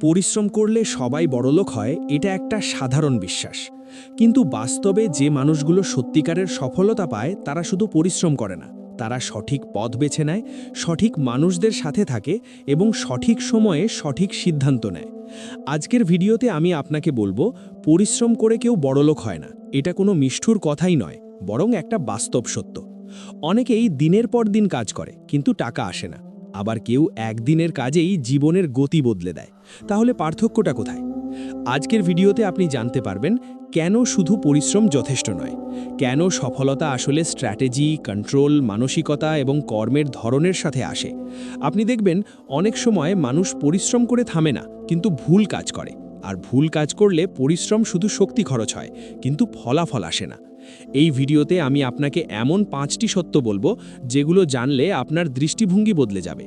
পরিশ্রম করলে সবাই বড়লোক হয়, এটা একটা সাধারণ বিশ্বাস। কিন্তু বাস্তবে যে মানুষগুলো সত্যিকারের সফলতা পায়, তারা শুধু পরিশ্রম করে না। তারা সঠিক পথ বেছে নেয়, সঠিক মানুষদের সাথে থাকে এবং সঠিক সময়ে সঠিক সিদ্ধান্ত নেয়। আজকের ভিডিওতে আমি আপনাকে বলব, পরিশ্রম করে কেউ বড়লোক হয় না। এটা কোনো মিষ্ঠুর কথাই নয়, বরং একটা বাস্তব সত্য। অনেকেই দিনের পর দিন কাজ করে, কিন্তু টাকা আসে না। আবার কেউ একদিনের কাজেই জীবনের গতি বদলে দেয়। তাহলে পার্থক্যটা কোথায়? আজকের ভিডিওতে আপনি জানতে পারবেন কেন শুধু পরিশ্রম যথেষ্ট নয়, কেন সফলতা আসলে স্ট্র্যাটেজি, কন্ট্রোল, মানসিকতা এবং কর্মের ধরনের সাথে আসে। আপনি দেখবেন অনেক সময় মানুষ পরিশ্রম করে থামে না, কিন্তু ভুল কাজ করে। আর ভুল কাজ করলে পরিশ্রম শুধু শক্তি খরচ হয়, কিন্তু ফলাফল আসে না। এই ভিডিওতে আমি আপনাকে এমন পাঁচটি সত্য বলব, যেগুলো জানলে আপনার দৃষ্টিভঙ্গি বদলে যাবে।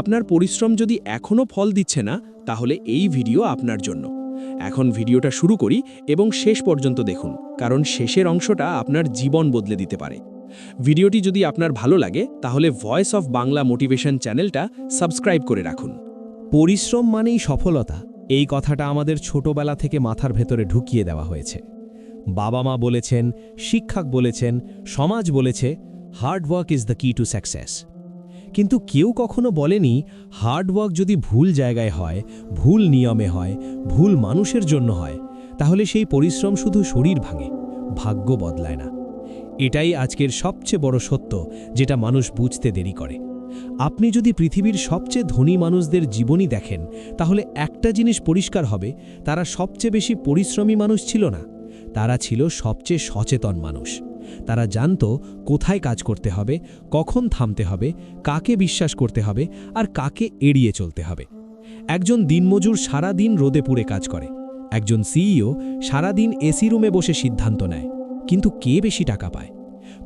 আপনার পরিশ্রম যদি এখনও ফল দিচ্ছে না, তাহলে এই ভিডিও আপনার জন্য। এখন ভিডিওটা শুরু করি এবং শেষ পর্যন্ত দেখুন, কারণ শেষের অংশটা আপনার জীবন বদলে দিতে পারে। ভিডিওটি যদি আপনার ভালো লাগে, তাহলে ভয়েস অফ বাংলা মোটিভেশন চ্যানেলটা সাবস্ক্রাইব করে রাখুন। পরিশ্রম মানেই সফলতা। এই কথাটা আমাদের ছোটবেলা থেকে মাথার ভেতরে ঢুকিয়ে দেওয়া হয়েছে। বাবা মা বলেছেন, শিক্ষক বলেছেন, সমাজ বলেছে hard work is the key to success কিন্তু কেউ কখনো বলেনি হার্ড ওয়ার্ক যদি ভুল জায়গায় হয়, ভুল নিয়মে হয়, ভুল মানুষের জন্য হয়, তাহলে সেই পরিশ্রম শুধু শরীর ভাঙে, ভাগ্য বদলায় না। এটাই আজকের সবচেয়ে বড় সত্য, যেটা মানুষ বুঝতে দেরি করে। আপনি যদি পৃথিবীর সবচেয়ে ধনী মানুষদের জীবনী দেখেন, তাহলে একটা জিনিস পরিষ্কার হবে, তারা সবচেয়ে বেশি পরিশ্রমী মানুষ ছিল না। তারা ছিল সবচেয়ে সচেতন মানুষ। তারা জানত কোথায় কাজ করতে হবে, কখন থামতে হবে, কাকে বিশ্বাস করতে হবে, আর কাকে এড়িয়ে চলতে হবে। একজন দিনমজুর সারা দিন রোদে পুড়ে কাজ করে। একজন সিইও সারাদিন এসি রুমে বসে সিদ্ধান্ত নেয়। কিন্তু কে বেশি টাকা পায়?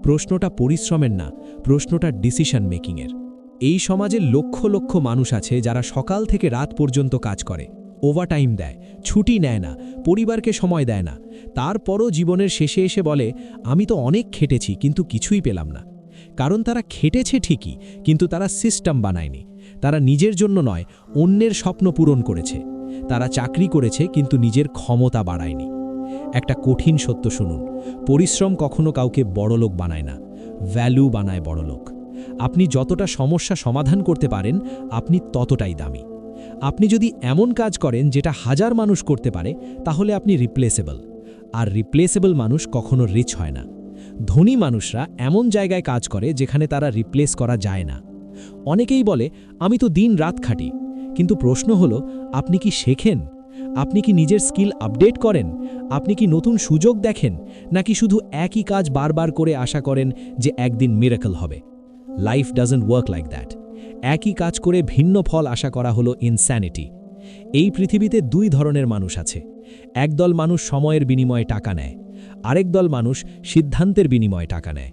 প্রশ্নটা পরিশ্রমের না, প্রশ্নটা ডিসিশন মেকিংয়ের এই সমাজে লক্ষ লক্ষ মানুষ আছে যারা সকাল থেকে রাত পর্যন্ত কাজ করে ওভারটাইম দেয়, ছুটি নেয় না, পরিবারকে সময় দেয় না। তারপরও জীবনের শেষে এসে বলে, আমি তো অনেক খেটেছি, কিন্তু কিছুই পেলাম না। কারণ তারা খেটেছে ঠিকই, কিন্তু তারা সিস্টেম বানায়নি। তারা নিজের জন্য নয়, অন্যের স্বপ্ন পূরণ করেছে। তারা চাকরি করেছে, কিন্তু নিজের ক্ষমতা বাড়ায়নি। একটা কঠিন সত্য শুনুন, পরিশ্রম কখনো কাউকে বড়লোক বানায় না ভ্যালু বানায় বড়লোক। আপনি যতটা সমস্যা সমাধান করতে পারেন, আপনি ততটাই দামি। আপনি যদি এমন কাজ করেন যেটা হাজার মানুষ করতে পারে, তাহলে আপনি রিপ্লেসেবল আর রিপ্লেসেবল মানুষ কখনো রিচ হয় না। ধনী মানুষরা এমন জায়গায় কাজ করে যেখানে তারা রিপ্লেস করা যায় না। অনেকেই বলে, আমি তো দিন রাত খাটি। কিন্তু প্রশ্ন হলো, আপনি কি শেখেন? আপনি কি নিজের স্কিল আপডেট করেন? আপনি কি নতুন সুযোগ দেখেন? নাকি শুধু একই কাজ বারবার করে আশা করেন যে একদিন মিরাকল হবে? Life doesn't work like that একই কাজ করে ভিন্ন ফল আশা করা হলো ইনস্যানিটি এই পৃথিবীতে দুই ধরনের মানুষ আছে। একদল মানুষ সময়ের বিনিময়ে টাকা নেয়, আরেক দল মানুষ সিদ্ধান্তের বিনিময়ে টাকা নেয়।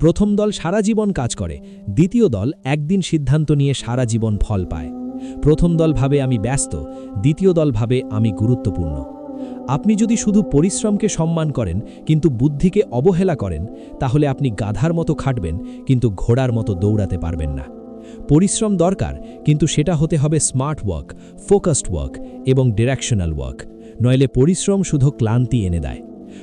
প্রথম দল সারা জীবন কাজ করে, দ্বিতীয় দল একদিন সিদ্ধান্ত নিয়ে সারা জীবন ফল পায়। প্রথম দল ভাবে আমি ব্যস্ত, দ্বিতীয় দল ভাবে আমি গুরুত্বপূর্ণ। আপনি যদি শুধু পরিশ্রমকে সম্মান করেন, কিন্তু বুদ্ধিকে অবহেলা করেন, তাহলে আপনি গাধার মতো খাটবেন, কিন্তু ঘোড়ার মতো দৌড়াতে পারবেন না। পরিশ্রম দরকার, কিন্তু সেটা হতে হবে স্মার্ট ওয়ার্ক, ফোকাসড ওয়ার্ক এবং ডিরেকশনাল ওয়ার্ক। নইলে পরিশ্রম শুধু ক্লান্তি এনে দেয়।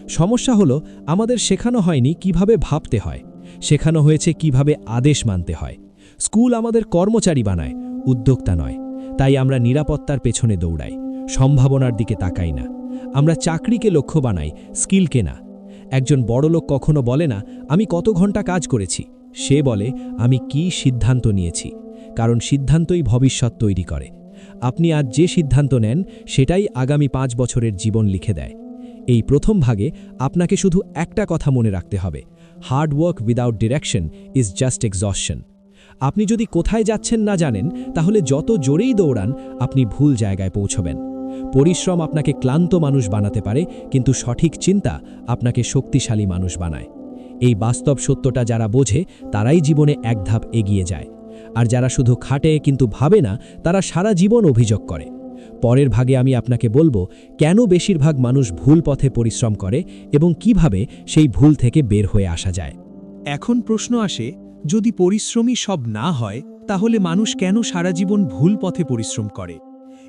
সমস্যা হলো, আমাদের শেখানো হয়নি কীভাবে ভাবতে হয়। শেখানো হয়েছে কীভাবে আদেশ মানতে হয়। স্কুল আমাদের কর্মচারী বানায়, উদ্যোক্তা নয়। তাই আমরা নিরাপত্তার পেছনে দৌড়াই। সম্ভাবনার দিকে তাকাই না। আমরা চাকরিকে লক্ষ্য বানাই, স্কিলকে না। একজন বড়লোক কখনো বলে না, আমি কত ঘণ্টা কাজ করেছি? সে বলে, আমি কি সিদ্ধান্ত নিয়েছি? কারণ সিদ্ধান্তই ভবিষ্যৎ তৈরি করে। আপনি আজ যে সিদ্ধান্ত নেন, সেটাই আগামী পাঁচ বছরের জীবন লিখে দেয়। এই প্রথম ভাগে আপনাকে শুধু একটা কথা মনে রাখতে হবে hard work without direction is just exhaustion আপনি যদি কোথায় যাচ্ছেন না জানেন, তাহলে যত জোরেই দৌড়ান, আপনি ভুল জায়গায় পৌঁছবেন। পরিশ্রম আপনাকে ক্লান্ত মানুষ বানাতে পারে, কিন্তু সঠিক চিন্তা আপনাকে শক্তিশালী মানুষ বানায়। এই বাস্তব সত্যটা যারা বোঝে, তারাই জীবনে এক ধাপ এগিয়ে যায়। আর যারা শুধু খাটে কিন্তু ভাবে না, তারা সারা জীবন অভিযোগ করে। পরের ভাগে আমি আপনাকে বলব, কেন বেশিরভাগ মানুষ ভুল পথে পরিশ্রম করে এবং কীভাবে সেই ভুল থেকে বের হয়ে আসা যায়? এখন প্রশ্ন আসে, যদি পরিশ্রমী সব না হয়, তাহলে মানুষ কেন সারা জীবন ভুল পথে পরিশ্রম করে?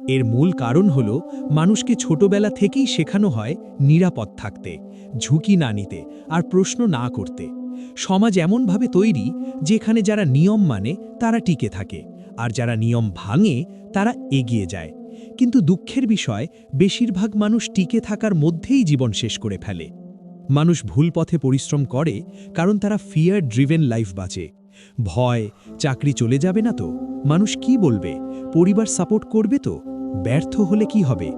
এর মূল কারণ হল মানুষকে ছোটবেলা থেকেই শেখানো হয় নিরাপদ থাকতে, ঝুঁকি না নিতে আর প্রশ্ন না করতে। সমাজ এমনভাবে তৈরি যেখানে যারা নিয়ম মানে তারা টিকে থাকে আর যারা নিয়ম ভাঙে তারা এগিয়ে যায়। কিন্তু দুঃখের বিষয়, বেশিরভাগ মানুষ টিকে থাকার মধ্যেই জীবন শেষ করে ফেলে। মানুষ ভুল পথে পরিশ্রম করে কারণ তারা ফিয়ার ড্রিভেন লাইফ বাঁচে। ভয়, চাকরি চলে যাবে না তো? মানুষ কি বলবে? পরিবার সাপোর্ট করবে তো? ব্যর্থ হলে কি হবে?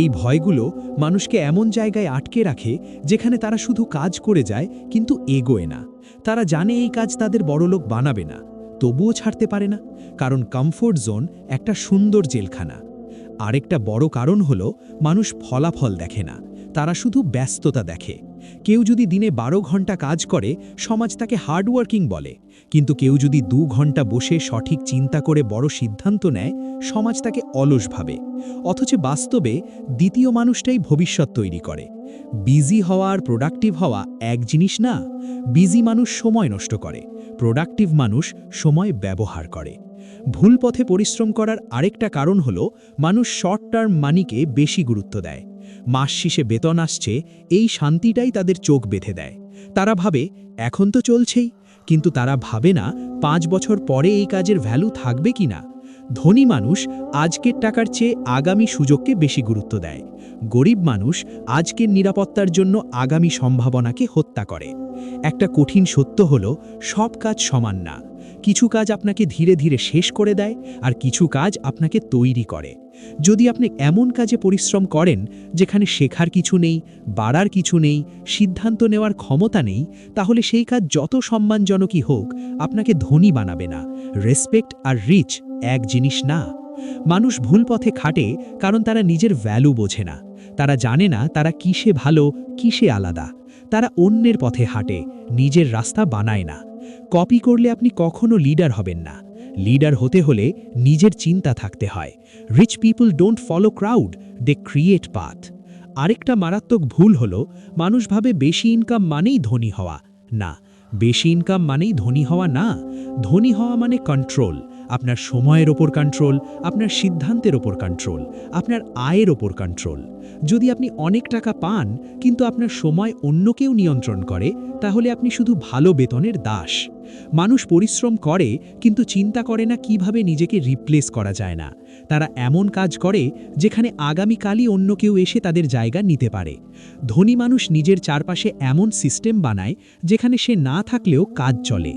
এই ভয়গুলো মানুষকে এমন জায়গায় আটকে রাখে যেখানে তারা শুধু কাজ করে যায় কিন্তু এগোয় না। তারা জানে এই কাজ তাদের বড়লোক বানাবে না, তবুও ছাড়তে পারে না, কারণ কমফোর্ট জোন একটা সুন্দর জেলখানা। আরেকটা বড় কারণ হল মানুষ ফলাফল দেখে না, তারা শুধু ব্যস্ততা দেখে। কেউ যদি দিনে বারো ঘণ্টা কাজ করে, সমাজ তাকে হার্ডওয়ার্কিং বলে। কিন্তু কেউ যদি দু ঘণ্টা বসে সঠিক চিন্তা করে বড় সিদ্ধান্ত নেয়, সমাজ তাকে অলস ভাবে। অথচ বাস্তবে দ্বিতীয় মানুষটাই ভবিষ্যৎ তৈরি করে। বিজি হওয়া আর প্রোডাক্টিভ হওয়া এক জিনিস না, বিজি মানুষ সময় নষ্ট করে প্রোডাক্টিভ মানুষ সময় ব্যবহার করে। ভুল পথে পরিশ্রম করার আরেকটা কারণ হল, মানুষ শর্ট টার্ম মানিকে বেশি গুরুত্ব দেয়। মাস শেষে বেতন আসছে, এই শান্তিটাই তাদের চোখ বেঁধে দেয়। তারা ভাবে, এখন তো চলছেই, কিন্তু তারা ভাবে না পাঁচ বছর পরে এই কাজের ভ্যালু থাকবে কি না। ধনী মানুষ আজকের টাকার চেয়ে আগামী সুযোগকে বেশি গুরুত্ব দেয়। গরিব মানুষ আজকের নিরাপত্তার জন্য আগামী সম্ভাবনাকে হত্যা করে। একটা কঠিন সত্য হল, সব কাজ সমান না। কিছু কাজ আপনাকে ধীরে ধীরে শেষ করে দেয় আর কিছু কাজ আপনাকে তৈরি করে। যদি আপনি এমন কাজে পরিশ্রম করেন যেখানে শেখার কিছু নেই, বাড়ার কিছু নেই, সিদ্ধান্ত নেওয়ার ক্ষমতা নেই, তাহলে সেই কাজ যত সম্মানজনকই হোক, আপনাকে ধনী বানাবে না। রেসপেক্ট আর রিচ এক জিনিস না। মানুষ ভুল পথে খাটে কারণ তারা নিজের ভ্যালু বোঝে না। তারা জানে না তারা কিসে ভালো, কিসে আলাদা। তারা অন্যের পথে হাঁটে, নিজের রাস্তা বানায় না। কপি করলে আপনি কখনো লিডার হবেন না। লিডার হতে হলে নিজের চিন্তা থাকতে হয়। Rich people don't follow crowd they create path আরেকটা মারাত্মক ভুল হল মানুষভাবে বেশি ইনকাম মানেই ধনী হওয়া। না, বেশি ইনকাম মানেই ধনী হওয়া না। ধনী হওয়া মানে কন্ট্রোল আপনার সময়ের ওপর কন্ট্রোল আপনার সিদ্ধান্তের ওপর কন্ট্রোল আপনার আয়ের ওপর কন্ট্রোল যদি আপনি অনেক টাকা পান, কিন্তু আপনার সময় অন্য কেউ নিয়ন্ত্রণ করে, তাহলে আপনি শুধু ভালো বেতনের দাস। মানুষ পরিশ্রম করে, কিন্তু চিন্তা করে না কীভাবে নিজেকে রিপ্লেস করা যায় না। তারা এমন কাজ করে, যেখানে আগামীকালই অন্য কেউ এসে তাদের জায়গা নিতে পারে। ধনী মানুষ নিজের চারপাশে এমন সিস্টেম বানায়, যেখানে সে না থাকলেও কাজ চলে।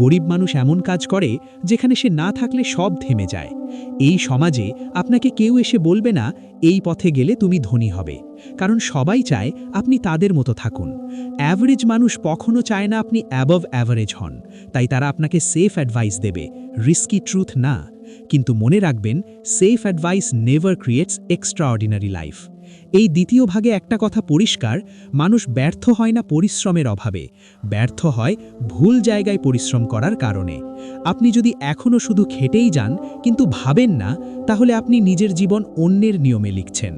গরিব মানুষ এমন কাজ করে, যেখানে সে না থাকলে সব থেমে যায়। এই সমাজে আপনাকে কেউ এসে বলবে না, এই পথে গেলে তুমি ধনী হবে। কারণ সবাই চায় আপনি তাদের মতো থাকুন। অ্যাভারেজ মানুষ কখনও চায় না আপনি অ্যাবভ অ্যাভারেজ হন। তাই তারা আপনাকে সেফ অ্যাডভাইস দেবে। রিস্কি ট্রুথ না। কিন্তু মনে রাখবেন safe advice never creates extraordinary life এই দ্বিতীয় ভাগে একটা কথা পরিষ্কার, মানুষ ব্যর্থ হয় না পরিশ্রমের অভাবে। ব্যর্থ হয় ভুল জায়গায় পরিশ্রম করার কারণে। আপনি যদি এখনও শুধু খেটেই যান, কিন্তু ভাবেন না, তাহলে আপনি নিজের জীবন অন্যের নিয়মে লিখছেন।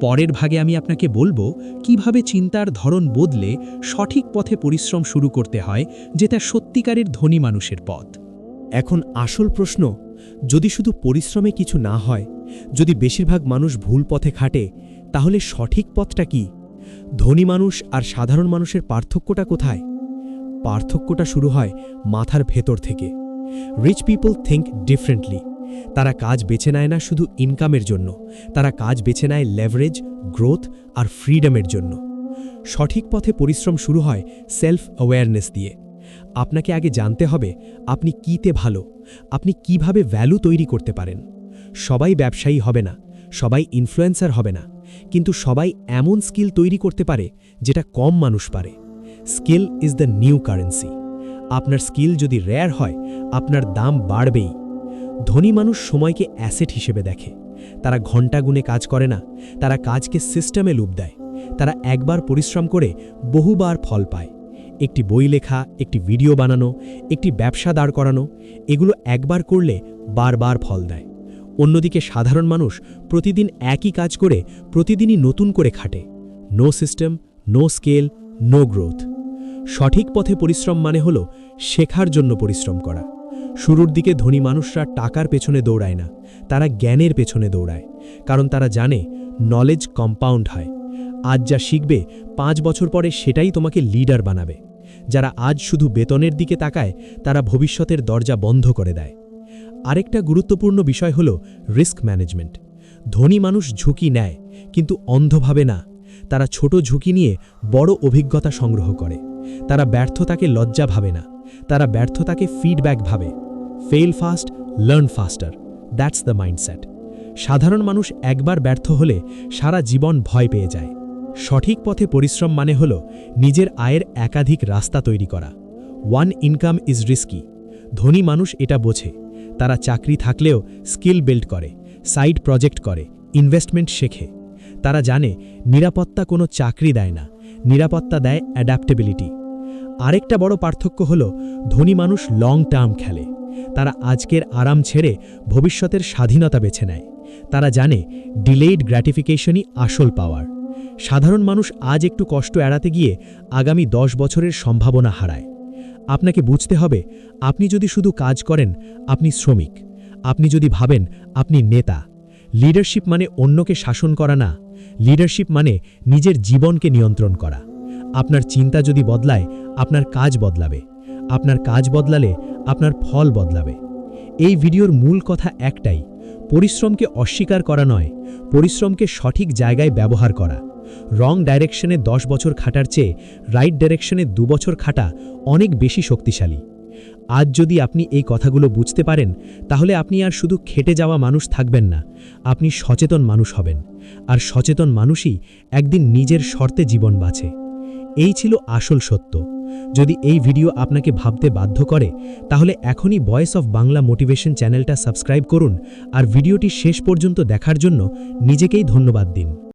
পরের ভাগে আমি আপনাকে বলব, কীভাবে চিন্তার ধরন বদলে সঠিক পথে পরিশ্রম শুরু করতে হয়, যেটা সত্যিকারের ধনী মানুষের পথ। এখন আসল প্রশ্ন, যদি শুধু পরিশ্রমে কিছু না হয়, যদি বেশিরভাগ মানুষ ভুল পথে খাটে তাহলে সঠিক পথটা কি? ধনী মানুষ আর সাধারণ মানুষের পার্থক্যটা কোথায়? পার্থক্যটা শুরু হয় মাথার ভেতর থেকে। রিচ পিপল থিঙ্ক ডিফারেন্টলি তারা কাজ বেছে নেয় না শুধু ইনকামের জন্য। তারা কাজ বেছে নেয় লেভারেজ গ্রোথ আর ফ্রিডমের জন্য। সঠিক পথে পরিশ্রম শুরু হয় সেলফ অ্যাওয়ারনেস দিয়ে। আপনাকে আগে জানতে হবে আপনি কিতে ভালো, আপনি কীভাবে ভ্যালু তৈরি করতে পারেন। সবাই ব্যবসায়ী হবে না, সবাই ইনফ্লুয়েন্সার হবে না। কিন্তু সবাই এমন স্কিল তৈরি করতে পারে যেটা কম মানুষ পারে। Skill is the new currency. আপনার স্কিল যদি রেয়ার হয়, আপনার দাম বাড়বেই। ধনী মানুষ সময়কে অ্যাসেট হিসেবে দেখে। তারা ঘণ্টা গুণে কাজ করে না, তারা কাজকে সিস্টেমে লুপ দেয়। তারা একবার পরিশ্রম করে বহুবার ফল পায়। একটি বই লেখা, একটি ভিডিও বানানো, একটি ব্যবসা দাঁড় করানো, এগুলো একবার করলে বারবার ফল দেয়। অন্যদিকে সাধারণ মানুষ প্রতিদিন একই কাজ করে, প্রতিদিনই নতুন করে খাটে। No system no scale no growth সঠিক পথে পরিশ্রম মানে হল শেখার জন্য পরিশ্রম করা। শুরুর দিকে ধনী মানুষরা টাকার পেছনে দৌড়ায় না, তারা জ্ঞানের পেছনে দৌড়ায়, কারণ তারা জানে নলেজ কম্পাউন্ড হয়। আজ যা শিখবে, পাঁচ বছর পরে সেটাই তোমাকে লিডার বানাবে। যারা আজ শুধু বেতনের দিকে তাকায়, তারা ভবিষ্যতের দরজা বন্ধ করে দেয়। আরেকটা গুরুত্বপূর্ণ বিষয় হল রিস্ক ম্যানেজমেন্ট ধনী মানুষ ঝুঁকি নেয়, কিন্তু অন্ধভাবে না। তারা ছোট ঝুঁকি নিয়ে বড় অভিজ্ঞতা সংগ্রহ করে। তারা ব্যর্থতাকে লজ্জা ভাবে না। তারা ব্যর্থতাকে ফিডব্যাক ভাবে। Fail fast learn faster that's the mindset সাধারণ মানুষ একবার ব্যর্থ হলে সারা জীবন ভয় পেয়ে যায়। সঠিক পথে পরিশ্রম মানে হল নিজের আয়ের একাধিক রাস্তা তৈরি করা। ওয়ান ইনকাম ইজ রিস্কি ধনী মানুষ এটা বোঝে। তারা চাকরি থাকলেও স্কিল বিল্ড করে, সাইড প্রজেক্ট করে, ইনভেস্টমেন্ট শেখে। তারা জানে নিরাপত্তা কোনো চাকরি দেয় না, নিরাপত্তা দেয় অ্যাডাপ্টেবিলিটি। আরেকটা বড় পার্থক্য হল ধনী মানুষ লং টার্ম খেলে। তারা আজকের আরাম ছেড়ে ভবিষ্যতের স্বাধীনতা বেছে নেয়। তারা জানে ডিলেইড গ্র্যাটিফিকেশনই আসল পাওয়ার সাধারণ মানুষ আজ একটু কষ্ট এড়াতে গিয়ে আগামী দশ বছরের সম্ভাবনা হারায়। আপনাকে বুঝতে হবে, আপনি যদি শুধু কাজ করেন, আপনি শ্রমিক। আপনি যদি ভাবেন, আপনি নেতা। লিডারশিপ মানে অন্যকে শাসন করা না। লিডারশিপ মানে নিজের জীবনকে নিয়ন্ত্রণ করা। আপনার চিন্তা যদি বদলায়, আপনার কাজ বদলাবে। আপনার কাজ বদলালে আপনার ফল বদলাবে। এই ভিডিওর মূল কথা একটাই, পরিশ্রমকে অস্বীকার করা নয়, পরিশ্রমকে সঠিক জায়গায় ব্যবহার করা। রং ডাইরেকশনে দশ বছর খাটার চেয়ে রাইট ডাইরেকশনে দু বছর খাটা অনেক বেশি শক্তিশালী। আজ যদি আপনি এই কথাগুলো বুঝতে পারেন, তাহলে আপনি আর শুধু খেটে যাওয়া মানুষ থাকবেন না, আপনি সচেতন মানুষ হবেন, আর সচেতন মানুষই একদিন নিজের শর্তে জীবন বাঁচে। এই ছিল আসল সত্য। যদি এই ভিডিও আপনাকে ভাবতে বাধ্য করে, তাহলে এখনই ভয়েস অফ বাংলা মোটিভেশন চ্যানেলটা সাবস্ক্রাইব করুন, আর ভিডিওটি শেষ পর্যন্ত দেখার জন্য নিজেকেই ধন্যবাদ দিন।